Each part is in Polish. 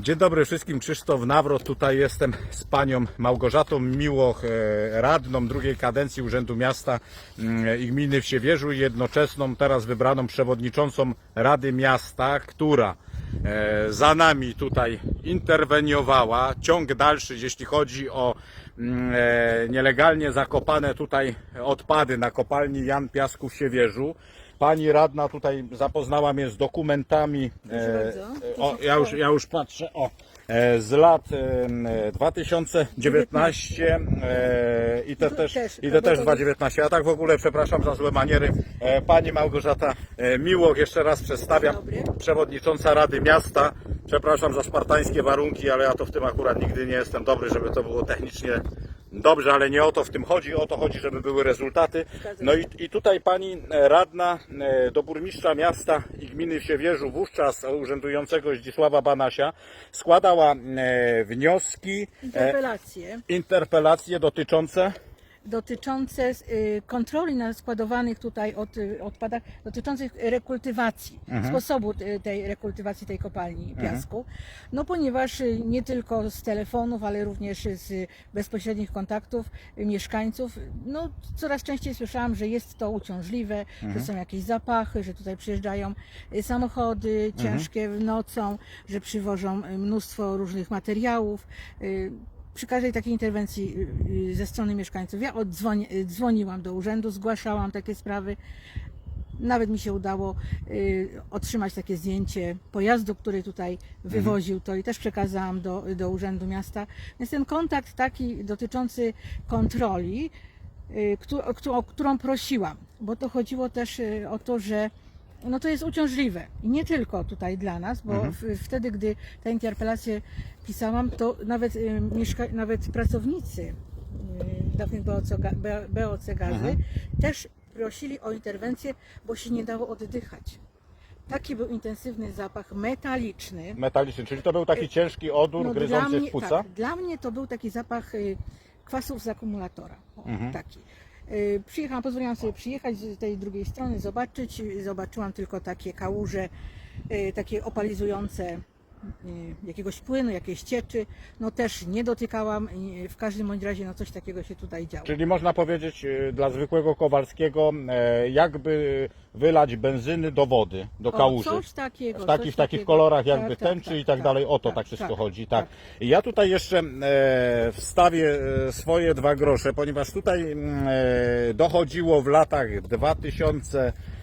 Dzień dobry wszystkim, Krzysztof Nawrot. Tutaj jestem z panią Małgorzatą Miłoch, e, radną drugiej kadencji Urzędu Miasta mm, i Gminy w Siewierzu jednoczesną teraz wybraną przewodniczącą Rady Miasta, która e, za nami tutaj interweniowała. Ciąg dalszy, jeśli chodzi o mm, e, nielegalnie zakopane tutaj odpady na kopalni Jan Piasków w Siewierzu. Pani radna tutaj zapoznała mnie z dokumentami. Bardzo. e, o, ja, już, ja już patrzę. O, e, z lat e, 2019 e, i te też, i te też to- 2019. Ja tak w ogóle przepraszam za złe maniery. E, Pani Małgorzata e, Miłoch, jeszcze raz przedstawiam. Przewodnicząca Rady Miasta. Przepraszam za spartańskie warunki, ale ja to w tym akurat nigdy nie jestem dobry, żeby to było technicznie dobrze, ale nie o to w tym chodzi. O to chodzi, żeby były rezultaty. No i, i tutaj pani e, radna e, do burmistrza miasta i gminy w Siewierzu, wówczas urzędującego Zdzisława Banasia, składała e, wnioski, Interpelacje interpelacje dotyczące dotyczące y, kontroli na składowanych tutaj od, y, odpadach, dotyczących rekultywacji, sposobu y, tej rekultywacji tej kopalni piasku. No ponieważ y, nie tylko z telefonów, ale również z bezpośrednich kontaktów mieszkańców, no coraz częściej słyszałam, że jest to uciążliwe, że są jakieś zapachy, że tutaj przyjeżdżają samochody ciężkie nocą, że przywożą mnóstwo różnych materiałów. Przy każdej takiej interwencji y, y, ze strony mieszkańców ja odzwoni, y, dzwoniłam do urzędu, zgłaszałam takie sprawy. Nawet mi się udało otrzymać takie zdjęcie pojazdu, który tutaj wywoził to i też przekazałam do, do Urzędu Miasta. Więc ten kontakt taki dotyczący kontroli, któ- którą prosiłam, bo to chodziło też o to, że no to jest uciążliwe. I nie tylko tutaj dla nas, bo Mhm. w, wtedy, gdy tę interpelację pisałam, to nawet, y, mieszka, nawet pracownicy y, dawnych BOC, BOC Gazy Mhm. też prosili o interwencję, bo się nie dało oddychać. Taki był intensywny zapach metaliczny. metaliczny, czyli to był taki ciężki odór No, gryzący mnie, w płuca. tak, dla mnie to był taki zapach y, kwasów z akumulatora. O, Mhm. Taki. Y, Przyjechałam, pozwoliłam sobie przyjechać z tej drugiej strony, zobaczyć. Zobaczyłam tylko takie kałuże, y, takie opalizujące jakiegoś płynu, jakiejś cieczy. No też nie dotykałam. y, W każdym bądź razie no coś takiego się tutaj działo. Czyli można powiedzieć e, dla zwykłego Kowalskiego, e, jakby wylać benzyny do wody, do O, kałuży. coś takiego. W, taki, coś w takich takiego. kolorach jakby Tak, tak, tęczy tak, i tak, tak, dalej. O to tak, tak wszystko tak, chodzi. Tak. tak. Ja tutaj jeszcze e, wstawię e, swoje dwa grosze, ponieważ tutaj mm, dochodziło w latach 2000 mm, e,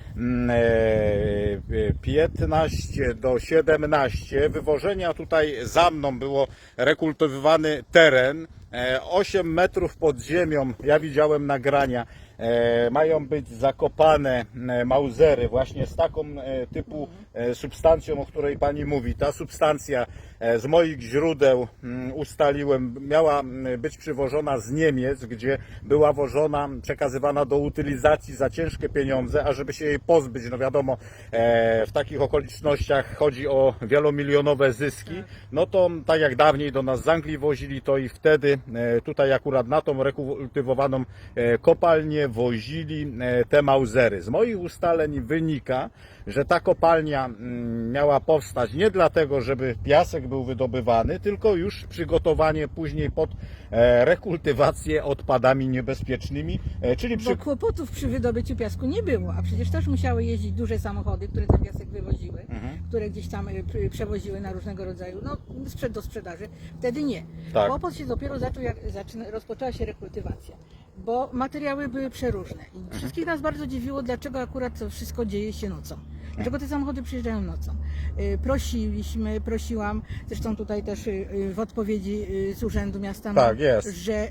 15 do 17 wywożenia tutaj za mną było rekultywowany teren. E, 8 metrów pod ziemią. Ja widziałem nagrania. E, mają być zakopane e, mauzery właśnie z taką e, typu e, substancją, o której pani mówi. Ta substancja e, z moich źródeł mm, ustaliłem, miała mm, być przywożona z Niemiec, gdzie była wożona, przekazywana do utylizacji za ciężkie pieniądze, a żeby się jej pozbyć, no wiadomo, e, w takich okolicznościach chodzi o wielomilionowe zyski, no to tak jak dawniej do nas z Anglii wozili, to i wtedy e, tutaj akurat na tą rekultywowaną e, kopalnię wozili e, te mauzery. Z moich ustaleń wynika, że ta kopalnia mm, miała powstać nie dlatego, żeby piasek był wydobywany, tylko już przygotowanie później pod e, rekultywację odpadami niebezpiecznymi, e, czyli przy... Bo kłopotów przy wydobyciu piasku nie było, a przecież też musiały jeździć duże samochody, które ten piasek wywoziły, Mhm. które gdzieś tam pr- przewoziły na różnego rodzaju, no sprzed do sprzedaży. Wtedy nie. Tak. Kłopot się dopiero zaczął, jak zaczyna, rozpoczęła się rekultywacja, bo materiały były przeróżne. I Mhm. wszystkich nas bardzo dziwiło, dlaczego akurat to wszystko dzieje się nocą. Dlaczego te samochody przyjeżdżają nocą? Y, Prosiliśmy, prosiłam, zresztą tutaj też y, y, w odpowiedzi z Urzędu Miasta mam, Tak, jest. że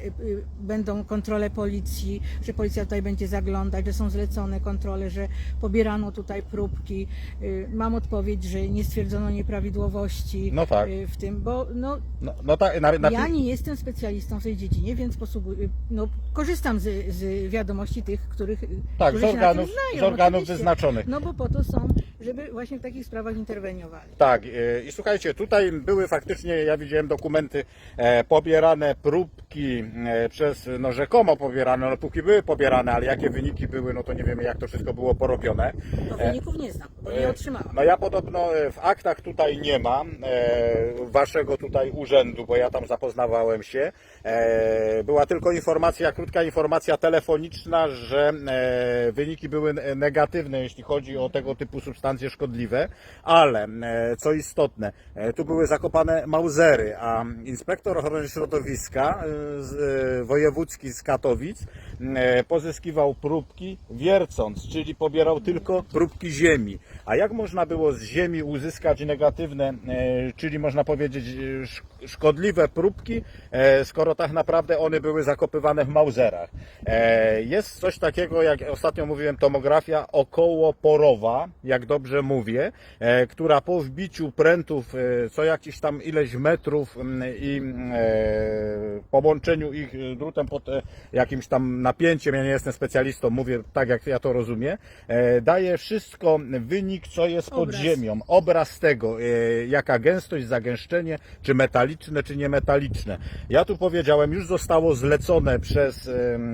będą kontrole policji, że policja tutaj będzie zaglądać, że są zlecone kontrole, że pobierano tutaj próbki. Mam odpowiedź, że nie stwierdzono nieprawidłowości No tak. w tym, bo no, No, no tak, na, na ja nie jestem specjalistą w tej dziedzinie, więc posługuję, no, korzystam z, z wiadomości tych, których Tak, z organów, znają, z organów wyznaczonych. No bo po to są żeby właśnie w takich sprawach interweniowali. Tak, e, i słuchajcie, tutaj były faktycznie, ja widziałem dokumenty, e, pobierane próbki e, przez, no rzekomo pobierane, no póki były pobierane, ale jakie wyniki były, no to nie wiemy jak to wszystko było porobione. No wyników nie znam, bo nie otrzymałam. No ja podobno w aktach tutaj nie mam waszego tutaj urzędu, bo ja tam zapoznawałem się. Była tylko informacja, krótka informacja telefoniczna, że wyniki były negatywne, jeśli chodzi o tego typu substancje szkodliwe, ale e, co istotne, e, tu były zakopane mauzery, a inspektor ochrony środowiska e, wojewódzki z Katowic pozyskiwał próbki wiercąc, czyli pobierał tylko próbki ziemi. A jak można było z ziemi uzyskać negatywne, czyli można powiedzieć sz- szkodliwe próbki, skoro tak naprawdę one były zakopywane w mauzerach? Jest coś takiego, jak ostatnio mówiłem, tomografia okołoporowa, jak dobrze mówię, e, która po wbiciu prętów e, co jakiś tam ileś metrów m, i e, połączeniu ich drutem pod jakimś tam napięciem, ja nie jestem specjalistą, mówię tak jak ja to rozumiem, daje wszystko wynik, co jest pod Obraz. ziemią, obraz tego, jaka gęstość, zagęszczenie, czy metaliczne, czy niemetaliczne. Ja tu powiedziałem, już zostało zlecone przez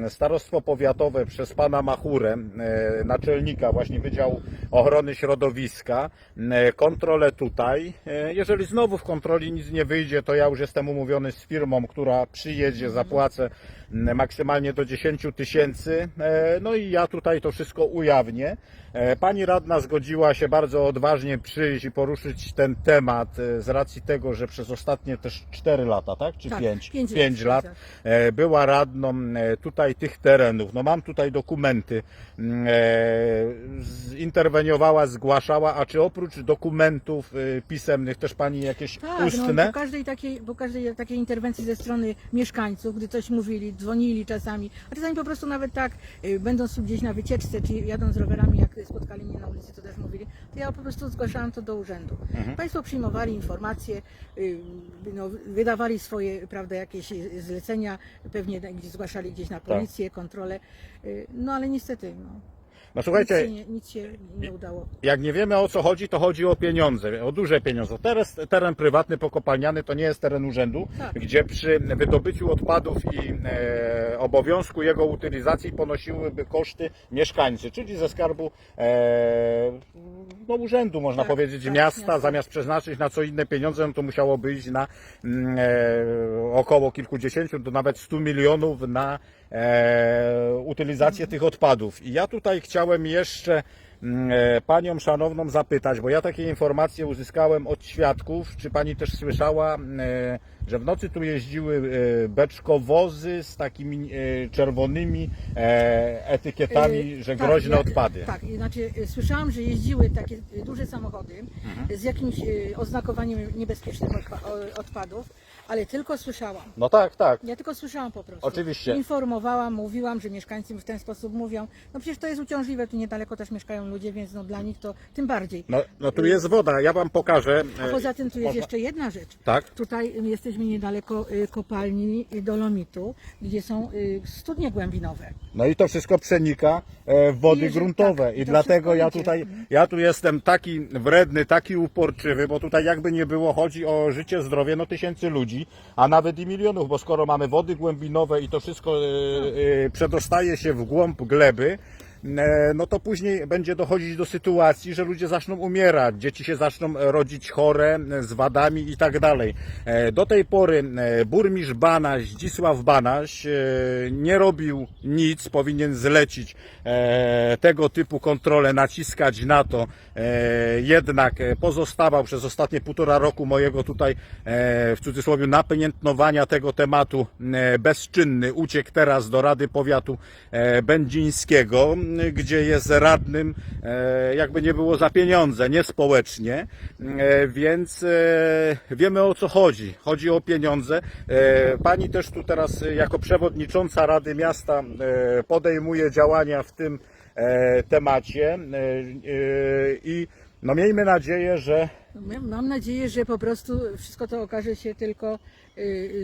starostwo powiatowe, przez pana Machurę, naczelnika właśnie Wydziału Ochrony Środowiska, e, kontrolę tutaj. E, Jeżeli znowu w kontroli nic nie wyjdzie, to ja już jestem umówiony z firmą, która przyjedzie, zapłacę maksymalnie do 10 tysięcy. E, No i ja tutaj to wszystko ujawnię. E, Pani radna zgodziła się bardzo odważnie przyjść i poruszyć ten temat e, z racji tego, że przez ostatnie też 4 lata, tak? Czy Tak, 5? pięć 5 lat, lat. tak. e, Była radną tutaj tych terenów. No mam tutaj dokumenty. m, e, Zinterweniowała, zgłaszała, a czy oprócz dokumentów pisemnych też Pani jakieś Tak, ustne? no, po, każdej takiej, po każdej takiej interwencji ze strony mieszkańców, gdy coś mówili, dzwonili czasami, a czasami po prostu nawet tak, y, będąc tu gdzieś na wycieczce, czy jadąc rowerami, jak spotkali mnie na ulicy, to też mówili, to ja po prostu zgłaszałam to do urzędu. Mhm. Państwo przyjmowali informacje, y, no, wydawali swoje, prawda, jakieś zlecenia, pewnie zgłaszali gdzieś na policję, kontrolę, y, no ale niestety, no, No nic, słuchajcie, się nie, nic się nie udało. jak nie wiemy o co chodzi, to chodzi o pieniądze, o duże pieniądze. Teraz teren prywatny pokopalniany to nie jest teren urzędu, Tak. gdzie przy wydobyciu odpadów i e, obowiązku jego utylizacji ponosiłyby koszty mieszkańcy, czyli ze skarbu e, no, urzędu, można Tak, powiedzieć, tak, miasta, miasta. zamiast przeznaczyć na co inne pieniądze, no to musiałoby iść na mm, e, około kilkudziesięciu do nawet 100 milionów na e, utylizację tych odpadów. I ja tutaj chciałem jeszcze mm, e, panią szanowną zapytać, bo ja takie informacje uzyskałem od świadków. Czy pani też słyszała, e, że w nocy tu jeździły e, beczkowozy z takimi czerwonymi etykietami, Y, że tak, groźne ja- odpady? Tak, znaczy y, słyszałam, że jeździły takie duże samochody Mhm. z jakimś y, oznakowaniem niebezpiecznych odpadów, ale tylko słyszałam. No tak, tak. Ja tylko słyszałam po prostu. Oczywiście. Informowałam, mówiłam, że mieszkańcy w ten sposób mówią. No przecież to jest uciążliwe, tu niedaleko też mieszkają ludzie, więc no dla nich to tym bardziej. No, no tu jest woda, ja wam pokażę. A e, poza tym tu jest można- jeszcze jedna rzecz. Tak? Tutaj jesteśmy niedaleko y, kopalni y, dolomitu, gdzie są studnie głębinowe. No i to wszystko przenika e, w wody I jeżeli- gruntowe. tak, i dlatego ja tutaj, ja tu jestem taki wredny, taki uporczywy, bo tutaj jakby nie było, chodzi o życie, zdrowie no tysięcy ludzi, a nawet i milionów, bo skoro mamy wody głębinowe i to wszystko e, e, przedostaje się w głąb gleby, no to później będzie dochodzić do sytuacji, że ludzie zaczną umierać, dzieci się zaczną rodzić chore e, z wadami i tak dalej. E, Do tej pory e, burmistrz Banaś, Zdzisław Banaś e, nie robił nic, powinien zlecić e, tego typu kontrolę, naciskać na to, e, jednak e, pozostawał przez ostatnie półtora roku mojego tutaj e, w cudzysłowie napamiętnowania tego tematu e, bezczynny. Uciekł teraz do Rady Powiatu e, Będzińskiego, gdzie jest radnym, e, jakby nie było za pieniądze, nie społecznie, e, więc e, wiemy o co chodzi. Chodzi o pieniądze. Pani też tu teraz jako przewodnicząca Rady Miasta podejmuje działania w tym temacie i no miejmy nadzieję, że Mam- Mam nadzieję, że po prostu wszystko to okaże się tylko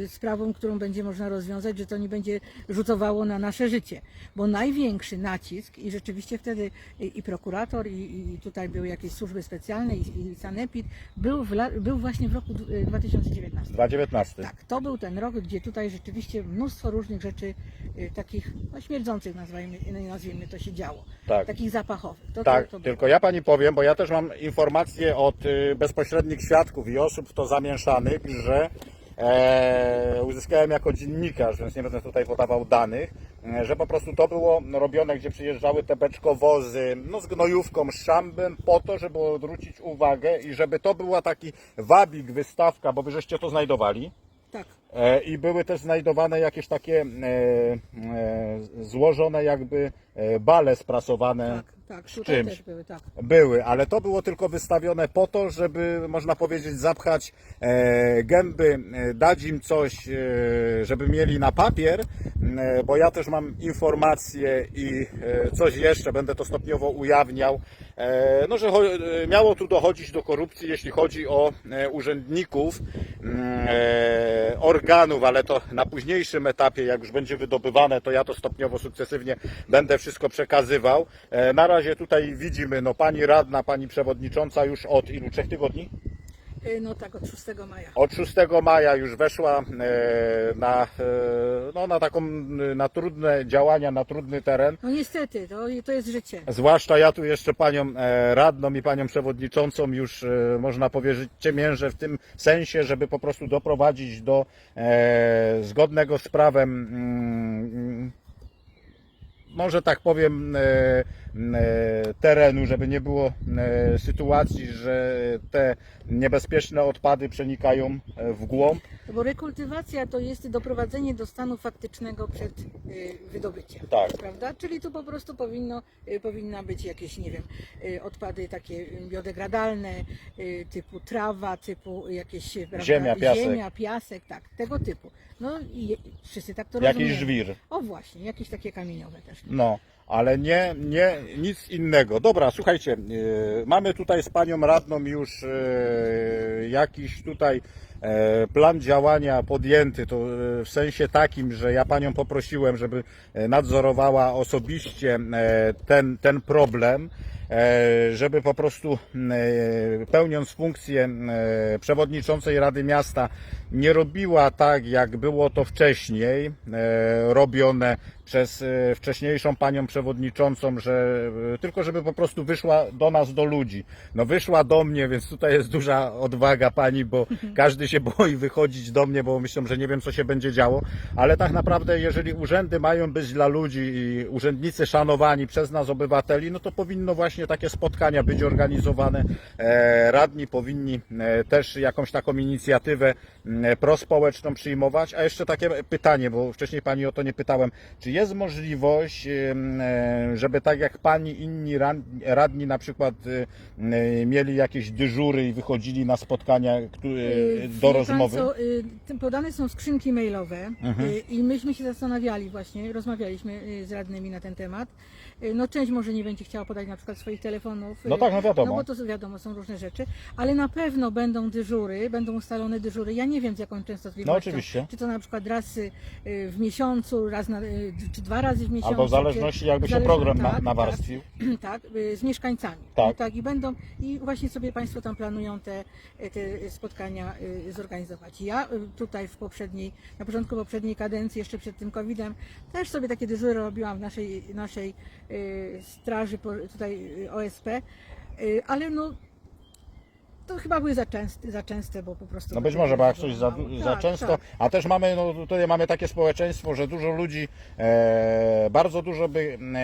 sprawą, którą będzie można rozwiązać, że to nie będzie rzutowało na nasze życie. Bo największy nacisk i rzeczywiście wtedy i, prokurator, i, i tutaj były jakieś służby specjalne, i, i sanepid, był, w, był właśnie w roku d- y, 2019. 2019. Tak, to był ten rok, gdzie tutaj rzeczywiście mnóstwo różnych rzeczy y, takich no, śmierdzących, nazwijmy, nazwijmy to się działo. Tak. Takich zapachowych. To, Tak, to, to tylko ja pani powiem, bo ja też mam informacje od y, bezpośrednich świadków i osób w to zamieszanych, że e, uzyskałem jako dziennikarz, więc nie będę tutaj podawał danych, e, że po prostu to było robione, gdzie przyjeżdżały te beczkowozy no, z gnojówką, z szambem, po to, żeby odwrócić uwagę i żeby to była taki wabik, wystawka, bo wy żeście to znajdowali. Tak. E, I były też znajdowane jakieś takie e, e, złożone jakby bale sprasowane Tak, tak, z tutaj czymś. też były, tak. Były, ale to było tylko wystawione po to, żeby można powiedzieć zapchać e, gęby, e, dać im coś, e, żeby mieli na papier, e, bo ja też mam informacje i e, coś jeszcze, będę to stopniowo ujawniał, e, no, że miało tu dochodzić do korupcji, jeśli chodzi o e, urzędników e, organów, ale to na późniejszym etapie, jak już będzie wydobywane, to ja to stopniowo, sukcesywnie będę wszystko przekazywał. E, Na razie tutaj widzimy, no pani radna, pani przewodnicząca już od ilu? Trzech tygodni? Y, No tak, od 6 maja. Od 6 maja już weszła e, na, e, no, na taką, na trudne działania, na trudny teren. No niestety, to, to jest życie. Zwłaszcza ja tu jeszcze panią e, radną i panią przewodniczącą już e, można powiedzieć ciemiężę w tym sensie, żeby po prostu doprowadzić do e, zgodnego z prawem mm, może tak powiem, e, e, terenu, żeby nie było e, sytuacji, że te niebezpieczne odpady przenikają w głąb. Bo rekultywacja to jest doprowadzenie do stanu faktycznego przed y, wydobyciem. Tak. Prawda? Czyli tu po prostu powinno, y, powinna być jakieś, nie wiem, y, odpady takie biodegradalne, typu trawa, typu jakieś prawda, Ziemia, piasek. ziemia, piasek, tak, tego typu. No i wszyscy tak to Jakiś rozumieją. żwir. O właśnie, jakieś takie kamieniowe też. No, ale nie, nie, nic innego. Dobra, słuchajcie, e, mamy tutaj z panią radną już e, jakiś tutaj e, plan działania podjęty, to w sensie takim, że ja panią poprosiłem, żeby nadzorowała osobiście ten, ten problem. Żeby po prostu pełniąc funkcję przewodniczącej Rady Miasta nie robiła tak, jak było to wcześniej e, robione przez e, wcześniejszą panią przewodniczącą, że e, tylko żeby po prostu wyszła do nas, do ludzi. No wyszła do mnie, więc tutaj jest duża odwaga pani, bo każdy się boi wychodzić do mnie, bo myślą, że nie wiem co się będzie działo, ale tak naprawdę jeżeli urzędy mają być dla ludzi i urzędnicy szanowani przez nas obywateli, no to powinno właśnie takie spotkania być organizowane. Radni powinni też jakąś taką inicjatywę prospołeczną przyjmować. A jeszcze takie pytanie, bo wcześniej pani o to nie pytałem. Czy jest możliwość, e, żeby tak jak pani inni radni na przykład e, e, mieli jakieś dyżury i wychodzili na spotkania Y, do rozmowy? Co, y, podane są skrzynki mailowe Mhm. y, i myśmy się zastanawiali właśnie, rozmawialiśmy y, z radnymi na ten temat. Y, No część może nie będzie chciała podać na przykład swoich telefonów. y, No tak, no wiadomo. No bo to wiadomo, są różne rzeczy, ale na pewno będą dyżury, będą ustalone dyżury. Ja nie wiem z jaką częstotliwością. No oczywiście. Czy to na przykład raz y, w miesiącu, raz na, y, czy dwa razy w miesiącu. Albo w zależności czy, jakby się program na, tak, nawarstwił. tak, y, z mieszkańcami. Tak. I, tak, i będą, i właśnie sobie Państwo tam planują te, te spotkania y, zorganizować. Ja y, tutaj w poprzedniej, na początku poprzedniej kadencji, jeszcze przed tym COVID-em, też sobie takie dyżury robiłam w naszej, naszej y, straży, po- tutaj y, OSP, y, ale no to chyba były za częste, za częste bo po prostu... No być może, bo jak coś za, mało. za Tak, często, tak. a też mamy, no tutaj mamy takie społeczeństwo, że dużo ludzi e, bardzo dużo by e,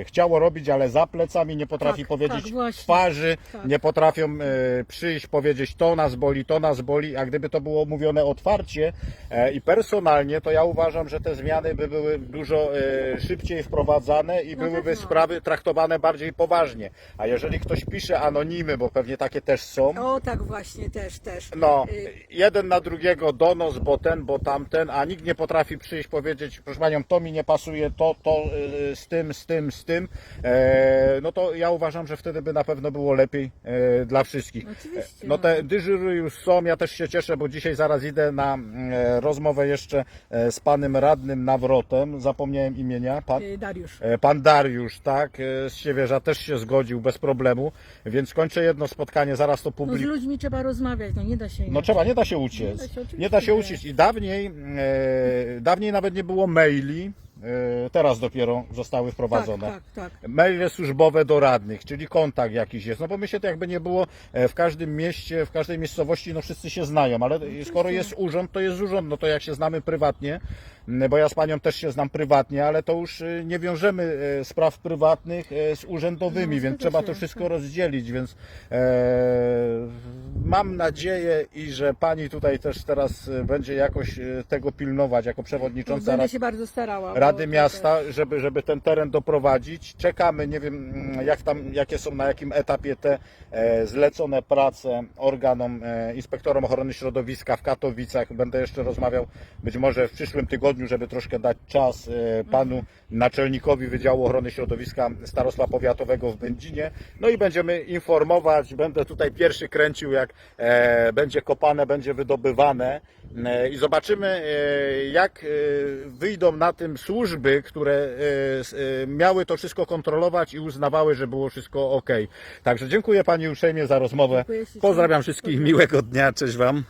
e, chciało robić, ale za plecami nie potrafi Tak, powiedzieć tak, właśnie. w twarzy, Tak. nie potrafią e, przyjść, powiedzieć to nas boli, to nas boli, a gdyby to było mówione otwarcie e, i personalnie, to ja uważam, że te zmiany by były dużo e, szybciej wprowadzane i Na byłyby pewno. sprawy traktowane bardziej poważnie. A jeżeli ktoś pisze anonimy, bo pewnie takie takie też są. O tak właśnie, też, też. No, Y, jeden na drugiego donos, bo ten, bo tamten, a nikt nie potrafi przyjść powiedzieć, proszę panią, to mi nie pasuje, to, to y, z tym, z tym, z tym. E, no to ja uważam, że wtedy by na pewno było lepiej e, dla wszystkich. Oczywiście, No no. te dyżury już są, ja też się cieszę, bo dzisiaj zaraz idę na e, rozmowę jeszcze e, z panem radnym Nawrotem, zapomniałem imienia, pan, y, Dariusz. E, Pan Dariusz, tak, e, z Siewierza też się zgodził bez problemu, więc kończę jedno spotkanie, zaraz to No z ludźmi trzeba rozmawiać, no nie da się No inaczej. trzeba, nie da się uciec. Nie da się, oczywiście, Nie da się że uciec. I dawniej, e, dawniej nawet nie było maili, e, teraz dopiero zostały Tak, wprowadzone. tak, tak. Maile służbowe do radnych, czyli kontakt jakiś jest. No bo my się to jakby nie było e, w każdym mieście, w każdej miejscowości, no wszyscy się znają, ale skoro jest urząd, to jest urząd, no to jak się znamy prywatnie, bo ja z panią też się znam prywatnie, ale to już e, nie wiążemy e, spraw prywatnych e, z urzędowymi, No, więc trzeba to wszystko tak. rozdzielić, więc e, mam nadzieję i że pani tutaj też teraz będzie jakoś tego pilnować jako przewodnicząca Będę się bardzo starała. Rady Miasta, żeby, żeby ten teren doprowadzić. Czekamy, nie wiem mm, jak tam, jakie są, na jakim etapie te e, zlecone prace organom, e, inspektorom ochrony środowiska w Katowicach. Będę jeszcze rozmawiał być może w przyszłym tygodniu, żeby troszkę dać czas e, panu naczelnikowi Wydziału Ochrony Środowiska Starostwa Powiatowego w Będzinie. No i będziemy informować, będę tutaj pierwszy kręcił jak e, będzie kopane, będzie wydobywane e, i zobaczymy jak wyjdą na tym służby, które miały to wszystko kontrolować i uznawały, że było wszystko ok. Także dziękuję Pani uprzejmie za rozmowę. Pozdrawiam wszystkich, miłego dnia, cześć Wam.